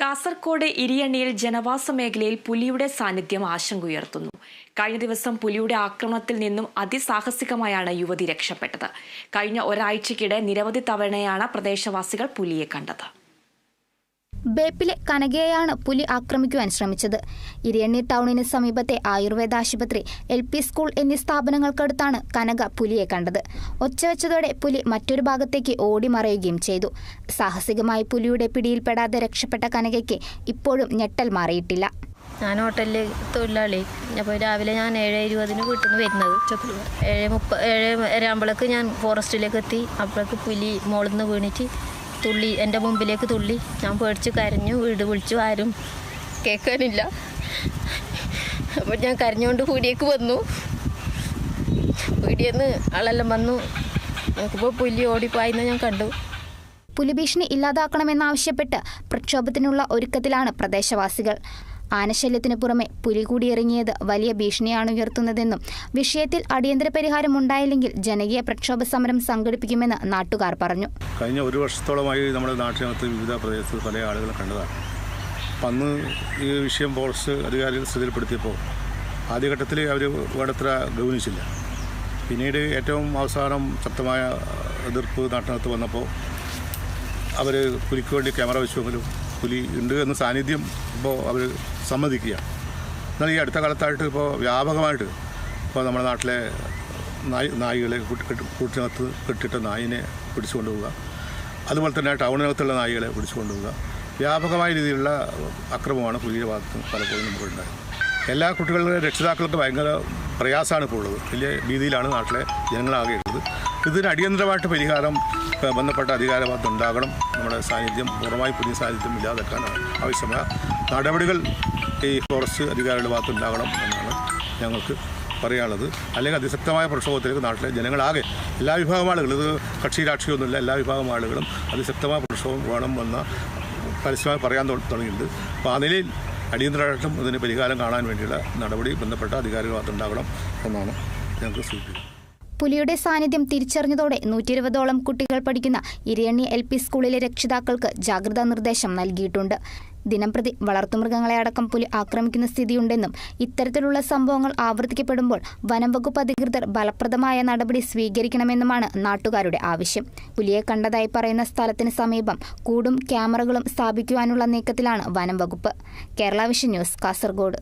കാസർകോട് ഇരിയണ്ണിയിൽ ജനവാസ മേഖലയിൽ പുലിയുടെ സാന്നിധ്യം ആശങ്കയുയർത്തുന്നു. കഴിഞ്ഞ ദിവസം പുലിയുടെ ആക്രമണത്തിൽ നിന്നും അതിസാഹസികമായാണ് യുവതി രക്ഷപ്പെട്ടത്. കഴിഞ്ഞ ഒരാഴ്ചക്കിടെ നിരവധി തവണയാണ് പ്രദേശവാസികൾ പുലിയെ കണ്ടത്. ബേപ്പിലെ കനകയെയാണ് പുലി ആക്രമിക്കുവാൻ ശ്രമിച്ചത്. ഇരിയണ്ണി ടൗണിന് സമീപത്തെ ആയുർവേദ ആശുപത്രി എൽ പി സ്കൂൾ എന്നീ സ്ഥാപനങ്ങൾക്കടുത്താണ് കനക പുലിയെ കണ്ടത്. ഒച്ചവെച്ചതോടെ പുലി മറ്റൊരു ഭാഗത്തേക്ക് ഓടി മറയുകയും ചെയ്തു. സാഹസികമായി പുലിയുടെ പിടിയിൽപ്പെടാതെ രക്ഷപ്പെട്ട കനകയ്ക്ക് ഇപ്പോഴും ഞെട്ടൽ മാറിയിട്ടില്ല. ഞാൻ ഹോട്ടലിൽ തൊഴിലാളി. അപ്പോൾ രാവിലെ ഞാൻ ഏഴ് ഇരുപതിന് വീട്ടിൽ നിന്ന് വരുന്നത്. ഏഴ് മുപ്പ ഏഴ് ഏഴാകുമ്പോഴേക്ക് ഞാൻ ഫോറസ്റ്റിലേക്ക് എത്തി. അപ്പോഴേക്ക് പുലി മോളിൽ നിന്ന് വീണിട്ട് തുള്ളി എന്റെ മുമ്പിലേക്ക് തുള്ളി. ഞാൻ പേടിച്ച് കരഞ്ഞു വീട് വിളിച്ചു ആരും കേൾക്കാനില്ല. അപ്പോൾ ഞാൻ കരഞ്ഞുകൊണ്ട് പീടിയേക്ക് വന്നു. പീടിയെന്ന് ആളെല്ലാം വന്നു. നോക്കുമ്പോൾ പുലി ഓടിപ്പോയെന്ന് ഞാൻ കണ്ടു. പുലിഭീഷണി ഇല്ലാതാക്കണമെന്നാവശ്യപ്പെട്ട് പ്രക്ഷോഭത്തിനുള്ള ഒരുക്കത്തിലാണ് പ്രദേശവാസികൾ. ആനശല്യത്തിനു പുറമെ പുലി കൂടിയിറങ്ങിയത് വലിയ ഭീഷണിയാണ് ഉയർത്തുന്നതെന്നും വിഷയത്തിൽ അടിയന്തര പരിഹാരം ഉണ്ടായില്ലെങ്കിൽ ജനകീയ പ്രക്ഷോഭ സമരം സംഘടിപ്പിക്കുമെന്ന് നാട്ടുകാർ പറഞ്ഞു. കഴിഞ്ഞ ഒരു വർഷത്തോളമായി നമ്മുടെ നാട്ടിനകത്ത് വിവിധ പ്രദേശത്ത് പല ആളുകളും കണ്ടതാണ്. അന്ന് ഈ വിഷയം ഫോറസ്റ്റ് അധികാരികൾ ശ്രദ്ധയിൽപ്പെടുത്തിയപ്പോൾ ആദ്യഘട്ടത്തിൽ അവർ വേണ്ടത്ര ഗൗനിച്ചില്ല. പിന്നീട് ഏറ്റവും അവസാനം ശക്തമായ എതിർപ്പ് നാട്ടിനകത്ത് വന്നപ്പോൾ അവർ പുലിക്ക് വേണ്ടി ക്യാമറ വെച്ചുവെങ്കിലും പുലി ഉണ്ട് എന്ന സാന്നിധ്യം ഇപ്പോൾ അവർ സമ്മതിക്കുക എന്നാൽ ഈ അടുത്ത കാലത്തായിട്ട് ഇപ്പോൾ വ്യാപകമായിട്ട് ഇപ്പോൾ നമ്മുടെ നാട്ടിലെ നായ് നായികളെ കൂട്ടി- കെട്ടി- കൂട്ടിനകത്ത് കെട്ടിട്ട നായിനെ പിടിച്ചുകൊണ്ട് പോവുക അതുപോലെ തന്നെ ടൗണിനകത്തുള്ള നായികളെ പിടിച്ചുകൊണ്ട് പോവുക വ്യാപകമായ രീതിയിലുള്ള അക്രമമാണ് പുലിയുടെ ഭാഗത്ത് പലപ്പോഴും നമുക്കുണ്ടായത്. എല്ലാ കുട്ടികളുടെ രക്ഷിതാക്കൾക്ക് ഭയങ്കര പ്രയാസമാണ് ഇപ്പോൾ ഉള്ളത്. വലിയ രീതിയിലാണ് നാട്ടിലെ ജനങ്ങളാകെ ഉള്ളത് ഇതിന് അടിയന്തരമായിട്ട് പരിഹാരം ബന്ധപ്പെട്ട അധികാരവാദം ഉണ്ടാകണം നമ്മുടെ സാന്നിധ്യം പൂർണമായി പുതിയ സാന്നിധ്യം ഇല്ലാതാക്കാൻ ആവശ്യമായ നടപടികൾ ഈ ഫോറസ്റ്റ് അധികാരികളുടെ ഭാഗത്ത് ഉണ്ടാകണം എന്നാണ് ഞങ്ങൾക്ക് പറയാനുള്ളത്. അല്ലെങ്കിൽ അതിശക്തമായ പ്രക്ഷോഭത്തിലേക്ക് നാട്ടിലെ ജനങ്ങളാകെ എല്ലാ വിഭാഗം ആളുകൾ ഇത് കക്ഷി രാഷ്ട്രീയമൊന്നുമില്ല എല്ലാ വിഭാഗം ആളുകളും അതിശക്തമായ പ്രക്ഷോഭം വേണം എന്ന പരസ്യമായി പറയാൻ തുട- തുടങ്ങിയിട്ടുണ്ട്. അപ്പോൾ ആ നിലയിൽ അടിയന്തരമായിട്ടും ഇതിന് പരിഹാരം കാണാൻ വേണ്ടിയുള്ള നടപടി ബന്ധപ്പെട്ട അധികാരികൾ ഭാഗത്തുണ്ടാകണം എന്നാണ് ഞങ്ങൾക്ക് സൂചിപ്പിക്കുന്നത്. പുലിയുടെ സാന്നിധ്യം തിരിച്ചറിഞ്ഞതോടെ നൂറ്റി ഇരുപതോളം കുട്ടികൾ പഠിക്കുന്ന ഇരയണ്ണി എൽ പി സ്കൂളിലെ രക്ഷിതാക്കൾക്ക് ജാഗ്രതാ നിർദ്ദേശം നൽകിയിട്ടുണ്ട്. ദിനംപ്രതി വളർത്തുമൃഗങ്ങളെ അടക്കം പുലി ആക്രമിക്കുന്ന സ്ഥിതിയുണ്ടെന്നും ഇത്തരത്തിലുള്ള സംഭവങ്ങൾ ആവർത്തിക്കപ്പെടുമ്പോൾ വനംവകുപ്പ് അധികൃതർ ഫലപ്രദമായ നടപടി സ്വീകരിക്കണമെന്നുമാണ് നാട്ടുകാരുടെ ആവശ്യം. പുലിയെ കണ്ടതായി പറയുന്ന സ്ഥലത്തിന് സമീപം കൂടും ക്യാമറകളും സ്ഥാപിക്കുവാനുള്ള നീക്കത്തിലാണ് വനംവകുപ്പ് കേരള വിഷൻ ന്യൂസ് കാസർഗോഡ്.